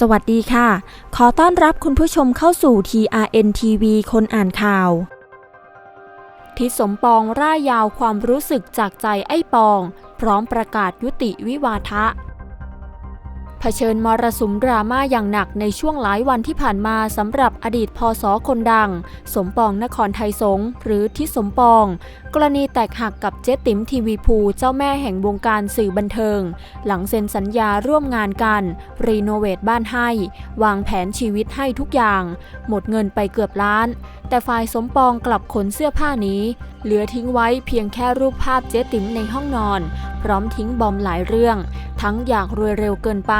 สวัสดีค่ะ ขอต้อนรับคุณผู้ชมเข้าสู่ TRN TV คนอ่านข่าว ทิศสมปองร่ายยาวความรู้สึกจากใจไอ้ปอง พร้อมประกาศยุติวิวาทะ เผชิญมรสุมดราม่าอย่างหนักในช่วงหลายวันที่ผ่านมาสำหรับอดีตพศคนดัง สมปองนครไทยสงหรือทิศสมปอง กรณีแตกหักกับเจ๊ติ๋มทีวีภูเจ้าแม่แห่งวงการสื่อบันเทิง หลังเซ็นสัญญาร่วมงานกัน รีโนเวทบ้านให้ วางแผนชีวิตให้ทุกอย่าง หมดเงินไปเกือบล้าน แต่ฝ่ายสมปองกลับขนเสื้อผ้านี้ เหลือทิ้งไว้เพียงแค่รูปภาพเจ๊ติ๋มในห้องนอน พร้อมทิ้งบอมหลายเรื่อง ทั้งอยากรวยเร็วเกินไป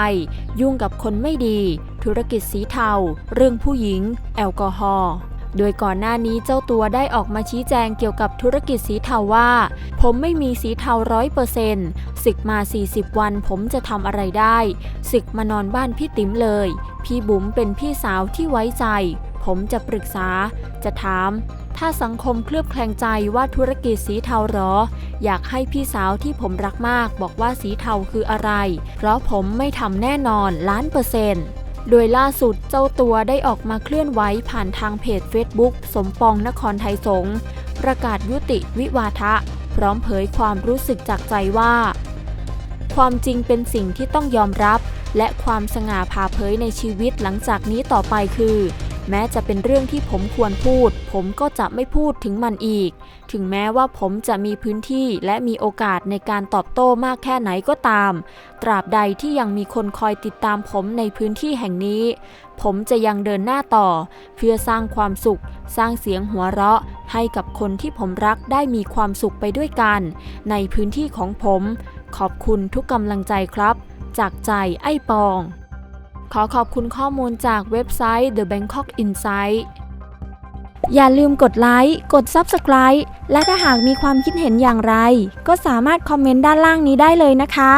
ยุ่งกับคนไม่ดี ธุรกิจสีเทา เรื่องผู้หญิง แอลกอฮอล์โดยก่อนหน้านี้เจ้าตัวได้ออกมาชี้แจงเกี่ยวกับธุรกิจสีเทาว่า ผมไม่มีสีเทาร้อยเปอร์เซนต์ศึกมา 40 วันผมจะทำอะไรได้ศึกมานอนบ้านพี่ติ๋มเลย พี่บุ๋มเป็นพี่สาวที่ไว้ใจ ผมจะปรึกษา จะถาม ถ้าสังคมเคลือบแคลงใจว่าธุรกิจสีเทาหรอ อยากให้พี่สาวที่ผมรักมากบอกว่าสีเทาคืออะไร เพราะผมไม่ทำแน่นอนล้านเปอร์เซ็นต์โดยล่าสุดเจ้าตัวได้ออกมาเคลื่อนไหวผ่านทางเพจ Facebook สมปองนครไทยสงประกาศยุติวิวาทะ พร้อมเผยความรู้สึกจากใจว่า ความจริงเป็นสิ่งที่ต้องยอมรับ และความสง่าผ่าเผยในชีวิตหลังจากนี้ต่อไปคือ แม้จะเป็นเรื่องที่ผมควรพูด ผมก็จะไม่พูดถึงมันอีก ถึงแม้ว่าผมจะมีพื้นที่และมีโอกาสในการตอบโต้มากแค่ไหนก็ตาม ตราบใดที่ยังมีคนคอยติดตามผมในพื้นที่แห่งนี้ ผมจะยังเดินหน้าต่อ เพื่อสร้างความสุข สร้างเสียงหัวเราะ ให้กับคนที่ผมรักได้มีความสุขไปด้วยกัน ในพื้นที่ของผม ขอบคุณทุกกำลังใจครับ จากใจไอ้ปอง ขอขอบคุณข้อมูลจากเว็บไซต์ The Bangkok Insight อย่าลืมกดไลค์ กด Subscribe และถ้าหากมีความคิดเห็นอย่างไร ก็สามารถคอมเมนต์ด้านล่างนี้ได้เลยนะคะ